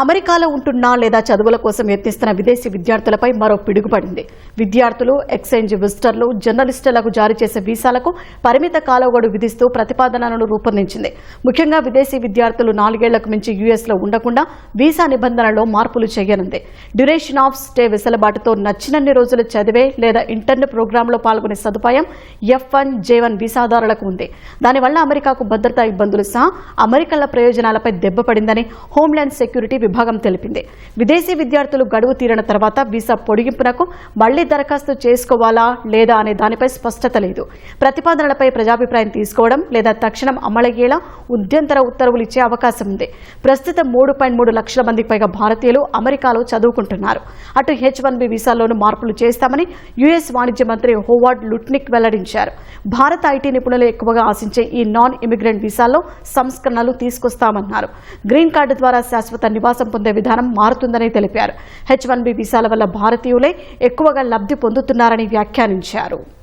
అమెరికాలో ఉంటున్న లేదా చదువుల కోసం యత్నిస్తున్న విదేశీ విద్యార్థులపై మరో పిడుగుపడింది. విద్యార్థులు ఎక్స్చేంజ్ విజిటర్లు జర్నలిస్టులకు జారీ చేసే వీసాలకు పరిమిత కాలగడువు విధిస్తూ ప్రతిపాదనలను రూపొందించింది. ముఖ్యంగా విదేశీ విద్యార్థులు నాలుగేళ్ళకు మించి యుఎస్లో ఉండకుండా వీసా నిబంధనల్లో మార్పులు చేయనుంది. డ్యూరేషన్ ఆఫ్ స్టే వెసులుబాటుతో నచ్చినన్ని రోజులు చదివే లేదా ఇంటర్న్ ప్రోగ్రాంలో పాల్గొనే సదుపాయం ఎఫ్ వన్ జే వన్ వీసాదారులకు ఉంది. దానివల్ల అమెరికాకు భద్రతా ఇబ్బందులు సహా అమెరికన్ల ప్రయోజనాలపై దెబ్బపడిందని హోంల్యాండ్ సెక్యూరిటీ విభాగం తెలిపింది. విదేశీ విద్యార్థులు గడువు తీరిన తర్వాత వీసా పొడిగింపునకు మళ్ళీ దరఖాస్తు చేసుకోవాలా లేదా అనే దానిపై స్పష్టత లేదు. ప్రతిపాదనలపై ప్రజాభిప్రాయం తీసుకోవడం లేదా తక్షణం అమలయ్యేలా ఉద్యంతర ఉత్తర్వులు ఇచ్చే అవకాశం ఉంది. ప్రస్తుతం మూడు పాయింట్ మూడు లక్షల మందికి పైగా భారతీయులు అమెరికాలో చదువుకుంటున్నారు. అటు హెచ్ వన్ బి వీసాల్లోనూ మార్పులు చేస్తామని యుఎస్ వాణిజ్య మంత్రి హోవార్డ్ లుట్నిక్ వెల్లడించారు. భారత ఐటీ నిపుణులు ఎక్కువగా ఆశించే ఈ నాన్ ఇమిగ్రెంట్ వీసాల్లో సంస్కరణలు తీసుకొస్తామన్నారు. గ్రీన్ కార్డు ద్వారా శాశ్వత నివాసం పొందే విధానం మారుతుందని తెలిపారు. హెచ్ వన్ బి వీసాల వల్ల భారతీయులే ఎక్కువగా లబ్ధి పొందుతున్నారని వ్యాఖ్యానించారు.